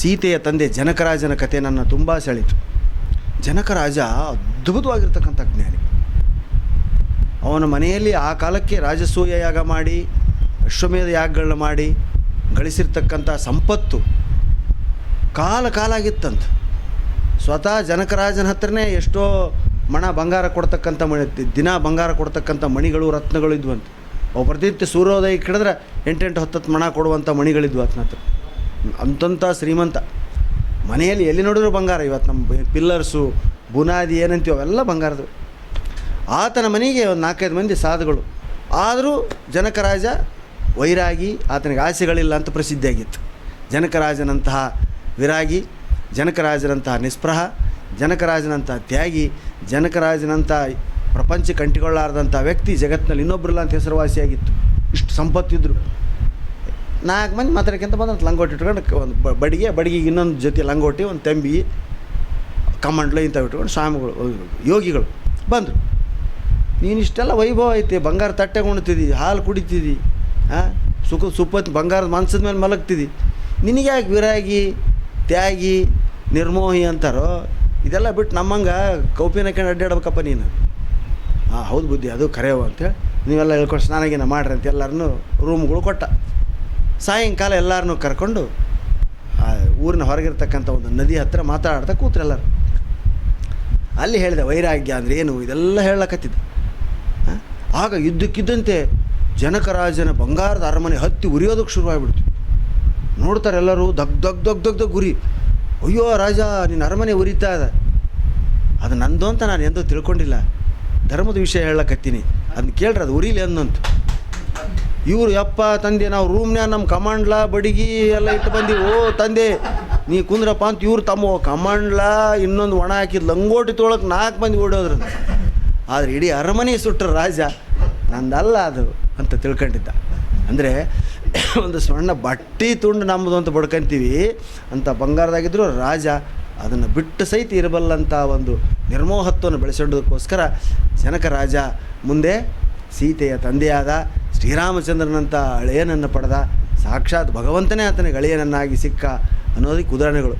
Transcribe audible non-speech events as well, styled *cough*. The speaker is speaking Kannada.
ಸೀತೆಯ ತಂದೆ ಜನಕರಾಜನ ಕಥೆ ನನ್ನ ತುಂಬ ಸೆಳೀತು. ಜನಕರಾಜ ಅದ್ಭುತವಾಗಿರ್ತಕ್ಕಂಥ ಜ್ಞಾನಿ. ಅವನ ಮನೆಯಲ್ಲಿ ಆ ಕಾಲಕ್ಕೆ ರಾಜಸೂಯ ಯಾಗ ಮಾಡಿ, ಅಶ್ವಮೇಧ ಯಾಗಗಳನ್ನ ಮಾಡಿ ಗಳಿಸಿರ್ತಕ್ಕಂಥ ಸಂಪತ್ತು ಕಾಲ ಕಾಲ ಆಗಿತ್ತಂತ ಸ್ವತಃ ಜನಕರಾಜನ ಹತ್ರನೇ ಎಷ್ಟೋ ಮಣ ಬಂಗಾರ ಕೊಡ್ತಕ್ಕಂಥ ಮಣಿ, ದಿನ ಬಂಗಾರ ಕೊಡ್ತಕ್ಕಂಥ ಮಣಿಗಳು, ರತ್ನಗಳು ಇದ್ವಂತ. ಅವು ಪ್ರತಿನಿತ್ಯ ಸೂರ್ಯೋದಯ ಹಿಡಿದ್ರೆ ಎಂಟೆಂಟು ಹತ್ತತ್ತು ಮಣ ಕೊಡುವಂಥ ಮಣಿಗಳಿದ್ವು ಆತನ ಹತ್ರ. ಅಂತಂಥ ಶ್ರೀಮಂತ. ಮನೆಯಲ್ಲಿ ಎಲ್ಲಿ ನೋಡಿದ್ರು ಬಂಗಾರ, ಇವತ್ತು ನಮ್ಮ ಪಿಲ್ಲರ್ಸು, ಬುನಾದಿ ಏನಂತೀವಿ ಅವೆಲ್ಲ ಬಂಗಾರದವು ಆತನ ಮನೆಗೆ ಒಂದು ನಾಲ್ಕೈದು ಮಂದಿ ಸಾಧುಗಳು. ಆದರೂ ಜನಕರಾಜ ವೈರಾಗಿ, ಆತನಿಗೆ ಆಸೆಗಳಿಲ್ಲ ಅಂತ ಪ್ರಸಿದ್ಧಿಯಾಗಿತ್ತು ಜನಕರಾಜನಂತಹ ವಿರಾಗಿ ಜನಕರಾಜನಂತಹ ನಿಸ್ಪೃಹ ಜನಕರಾಜನಂತಹ ತ್ಯಾಗಿ ಜನಕರಾಜನಂಥ ಪ್ರಪಂಚಕ್ಕೆ ಅಂಟಿಕೊಳ್ಳಾರ್ದಂಥ ವ್ಯಕ್ತಿ ಜಗತ್ತಿನಲ್ಲಿ ಇನ್ನೊಬ್ಬರಿಲ್ಲ ಅಂತ ಹೆಸರುವಾಸಿಯಾಗಿತ್ತು. ಇಷ್ಟು ಸಂಪತ್ತಿದ್ರು. ನಾಲ್ಕು ಮಂದಿ ಮಾತಾಡೋಕ್ಕಿಂತ ಬಂದಂತ ಲಂಗೋಟಿ ಇಟ್ಕೊಂಡು ಒಂದು ಬಡಿಗೆ ಬಡಿಗೆಗೆ ಇನ್ನೊಂದು ಜೊತೆ ಲಂಗೋಟಿ, ಒಂದು ತಂಬಿ, ಕಮಂಡ್ಲು ಇಂಥವು ಇಟ್ಕೊಂಡು ಸ್ವಾಮಿಗಳು ಯೋಗಿಗಳು ಬಂದರು. ನೀನು ಇಷ್ಟೆಲ್ಲ ವೈಭವ ಐತಿ, ಬಂಗಾರ ತಟ್ಟೆ ಉಣ್ತಿದ್ದಿ ಹಾಲು ಕುಡಿತಿದ್ದಿ ಹಾಂ ಸುಖ ಸುಪ್ಪತ್ತು ಬಂಗಾರದ ಮನ್ಸದ ಮೇಲೆ ಮಲಗ್ತಿದ್ದಿ ನಿನಗೆ ಯಾಕೆ ವಿರಾಗಿ, ತ್ಯಾಗಿ, ನಿರ್ಮೋಹಿ ಅಂತಾರೋ? ಇದೆಲ್ಲ ಬಿಟ್ಟು ನಮ್ಮಂಗೆ ಕೌಪಿನ ಕಂಡು ಅಡ್ಡಾಡ್ಬೇಕಪ್ಪ ನೀನು. ಹಾಂ ಹೌದು ಬುದ್ಧಿ, ಅದು ಕರೆಯವ ಅಂತೇಳಿ ನೀವೆಲ್ಲ ಹೇಳ್ಕೊಂಡು ಸ್ನಾನಗಿನ ಮಾಡ್ರಿ ಅಂತ ಎಲ್ಲರನ್ನೂ ರೂಮ್ಗಳು ಕೊಟ್ಟ. ಸಾಯಂಕಾಲ ಎಲ್ಲರನ್ನೂ ಕರ್ಕೊಂಡು, ಆ ಊರಿನ ಹೊರಗಿರ್ತಕ್ಕಂಥ ಒಂದು ನದಿ ಹತ್ತಿರ ಮಾತಾಡ್ತಾ ಕೂತ್ರೆ ಎಲ್ಲರು. ಅಲ್ಲಿ ಹೇಳಿದೆ, ವೈರಾಗ್ಯ ಅಂದರೆ ಏನು? ಇದೆಲ್ಲ ಹೇಳಕತ್ತಿದ್ದೆ? ಆಗ ಇದ್ದಕ್ಕಿದ್ದಂತೆ ಜನಕರಾಜನ ಬಂಗಾರದ ಅರಮನೆ ಹತ್ತಿ ಉರಿಯೋದಕ್ಕೆ ಶುರುವಾಗ್ಬಿಡ್ತು. ನೋಡ್ತಾರೆ ಎಲ್ಲರೂ, ದಗ್ ದಗ್ ದಗ್ ದಗ್ ದಗ್ ಉರಿ. ಅಯ್ಯೋ ರಾಜ, ನಿನ್ನ ಅರಮನೆ ಉರಿತಾ ಇದೆ. ಅದು ನಂದು ಅಂತ ನಾನು ಎಂದೂ ತಿಳ್ಕೊಂಡಿಲ್ಲ. ಧರ್ಮದ ವಿಷಯ ಹೇಳಕತ್ತೀನಿ ಅದನ್ನ ಕೇಳ್ರಿ, ಅದು ಉರಿಲಿ ಅನ್ನಂತ ಇವರು ಯಪ್ಪ ತಂದೆ, ನಾವು ರೂಮ್ನ್ಯಾಗ ನಮ್ಮ ಕಮಾಂಡ್ಲ ಬಡಿಗಿ ಎಲ್ಲ ಇಟ್ಟು ಬಂದೀವಿ. ಓ ತಂದೆ, ನೀ ಕುಂದ್ರಪ್ಪ ಅಂತ ಇವ್ರು ತಮ್ಮ ಕಮಾಂಡ್ಲ ಇನ್ನೊಂದು ಒಣ ಹಾಕಿದ್ ಲಂಗೋಟಿ ತೊಳಕ್ಕೆ ನಾಲ್ಕು ಮಂದಿ ಓಡೋದ್ರ ಆದ್ರೆ ಇಡೀ ಅರಮನೆ ಸುಟ್ಟರು ರಾಜ. ನಂದಲ್ಲ ಅದು ಅಂತ ತಿಳ್ಕೊಂಡಿದ್ದ. ಅಂದರೆ *coughs* ಒಂದು ಸಣ್ಣ ಬಟ್ಟಿ ತುಂಡು ನಮ್ಮದು ಅಂತ ಬಡ್ಕೊಂತೀವಿ. ಅಂತ ಬಂಗಾರದಾಗಿದ್ದರು ರಾಜ ಅದನ್ನು ಬಿಟ್ಟು ಸಹಿತ ಇರಬಲ್ಲಂಥ ಒಂದು ನಿರ್ಮೋಹತ್ವವನ್ನು ಬೆಳೆಸೋದಕ್ಕೋಸ್ಕರ ಜನಕ ರಾಜ ಮುಂದೆ ಸೀತೆಯ ತಂದೆಯಾದ ಶ್ರೀರಾಮಚಂದ್ರನಂಥ ಅಳೆಯನನ್ನು ಪಡೆದ ಸಾಕ್ಷಾತ್ ಭಗವಂತನೇ ಆತನಿಗೆ ಅಳೆಯನನ್ನಾಗಿ ಸಿಕ್ಕ ಅನ್ನೋದಕ್ಕೆ ಉದಾಹರಣೆಗಳು